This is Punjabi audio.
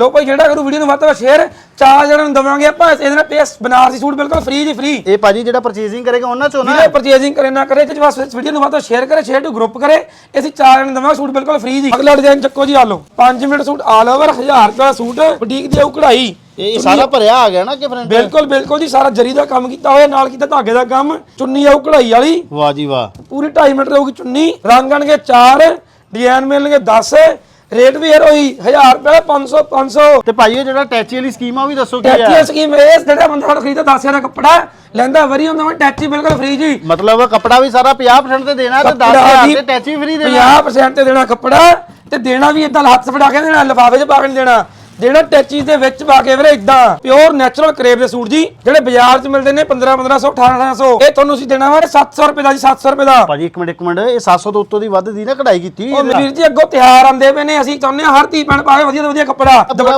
ਲੋ ਭਾਈ ਜਿਹੜਾ ਕਰੂ ਵੀਡੀਓ ਨੂੰ ਵੱਧ ਤੋਂ ਵੱਧ ਸ਼ੇਅਰ ਚਾਰ ਜਣਾਂ ਨੂੰ ਦਵਾਂਗੇ ਆਪਾਂ। ਇਹਦੇ ਨਾਲ ਪੇਸ ਬਨਾਰਸੀ ਸੂਟ ਬਿਲਕੁਲ ਫ੍ਰੀ ਜੀ ਫ੍ਰੀ ਇਹ ਭਾਜੀ ਜਿਹੜਾ ਪਰਚੇਸਿੰਗ ਕਰੇਗਾ ਉਹਨਾਂ ਚੋਂ ਨਾ? ਜਿਹੜੇ ਪਰਚੇਸਿੰਗ ਕਰੇ ਨਾ ਕਰੇ ਤੇ ਬਸ ਇਸ ਵੀਡੀਓ ਨੂੰ ਵੱਧ ਤੋਂ ਸ਼ੇਅਰ ਕਰੇ ਸ਼ੇਅਰ ਟੂ ਗਰੁੱਪ ਕਰੇ। ਅਸੀਂ ਚਾਰ ਜਣੇ ਦਵਾਂਗੇ ਸੂਟ ਬਿਲਕੁਲ ਫ੍ਰੀ ਜੀ ਅਗਲਾ ਡਿਜ਼ਾਈਨ ਚੱਕੋ ਜੀ ਆ ਲਓ। 5 ਮਿੰਟ ਸੂਟ ਆਲ ਓਵਰ 1000 ਰੁਪਏ ਦਾ ਸੂਟ ਬੁਟੀਕ ਦੀ ਆਉ ਕਢਾਈ। ਇਹ ਸਾਰਾ ਭਰਿਆ ਆ ਗਿਆ ਨਾ ਕਿ ਫਰੈਂਡ ਬਿਲਕੁਲ ਬਿਲਕੁਲ ਜੀ ਸਾਰਾ ਜਰੀ ਦਾ ਕੰਮ ਕੀਤਾ ਹੋਇਆ ਨਾਲ ਕੀਤਾ ਧਾਗੇ ਦਾ ਕੰਮ। ਚੁੰਨੀ ਆਉ ਕਢਾਈ ਵਾਲੀ। ਵਾਹ ਜੀ ਵਾਹ। ਪੂਰੀ 2.5 ਮੀਟਰ ਹੋਊਗੀ ਚੁੰਨੀ। ਰੰਗ ਆਣਗੇ 4 ਡਿਜ਼ਾਈਨ ਮਿਲਣਗੇ 10 ਰੇਟ ਵੀ ਯਾਰ ਹੋਈ 1000 ਰੁਪਏ 500 500 ਤੇ ਭਾਜੀ ਇਹ ਜਿਹੜਾ ਟੈਚੀ ਵਾਲੀ ਸਕੀਮ ਆ ਉਹ ਵੀ ਦੱਸੋ ਕੀ ਹੈ ਟੈਚੀ ਸਕੀਮ ਇਹ ਜਿਹੜਾ ਬੰਦਾ ਸਾਡਾ ਖਰੀਦਦਾ 10000 ਦਾ ਕੱਪੜਾ ਲੈਂਦਾ ਵਰੀ ਹੁੰਦਾ ਮੈਂ ਟੈਚੀ ਬਿਲਕੁਲ ਫ੍ਰੀ ਜੀ। ਮਤਲਬ ਕੱਪੜਾ ਵੀ ਸਾਰਾ 50% ਤੇ ਦੇਣਾ ਤੇ 10000 ਤੇ ਟੈਚੀ ਫ੍ਰੀ ਦੇਣਾ। 50% ਤੇ ਦੇਣਾ ਕੱਪੜਾ ਤੇ ਦੇਣਾ ਵੀ ਇਦਾਂ ਹੱਥ ਫੜਾ ਕੇ ਦੇਣਾ ਲਿਫਾਫੇ 'ਚ ਪਾ ਕੇ ਦੇਣਾ। ਦੇਣਾ ਟੈਚੀ ਦੇ ਵਿੱਚ ਪਾ ਕੇ ਵੀਰੇ ਇਦਾਂ ਪਿਓਰ ਨੈਚੁਰਲ ਕਰੇਪ ਦੇ ਸੂਟ ਜੀ ਜਿਹੜੇ ਬਾਜ਼ਾਰ 'ਚ ਮਿਲਦੇ ਨੇ 15 1500 1800 ਇਹ ਤੁਹਾਨੂੰ ਅਸੀਂ ਦੇਣਾ ਵਾ 700 ਰੁਪਏ ਦਾ ਜੀ 700 ਰੁਪਏ ਦਾ ਭਾਜੀ ਇੱਕ ਮਿੰਟ ਇੱਕ ਮਿੰਟ ਇਹ 700 ਤੋਂ ਉੱਤੋਂ ਦੀ ਵੱਧ ਦੀ ਨਾ ਕਢਾਈ ਕੀਤੀ ਉਹ। ਵੀਰ ਜੀ ਅੱਗੋਂ ਤਿਹਾਰ ਆਂਦੇ ਪਏ ਨੇ ਅਸੀਂ ਚਾਹੁੰਦੇ ਹਾਂ ਹਰ ਧੀ ਭੈਣ ਪਾਵੇ ਵਧੀਆ ਤੋਂ ਵਧੀਆ ਕੱਪੜਾ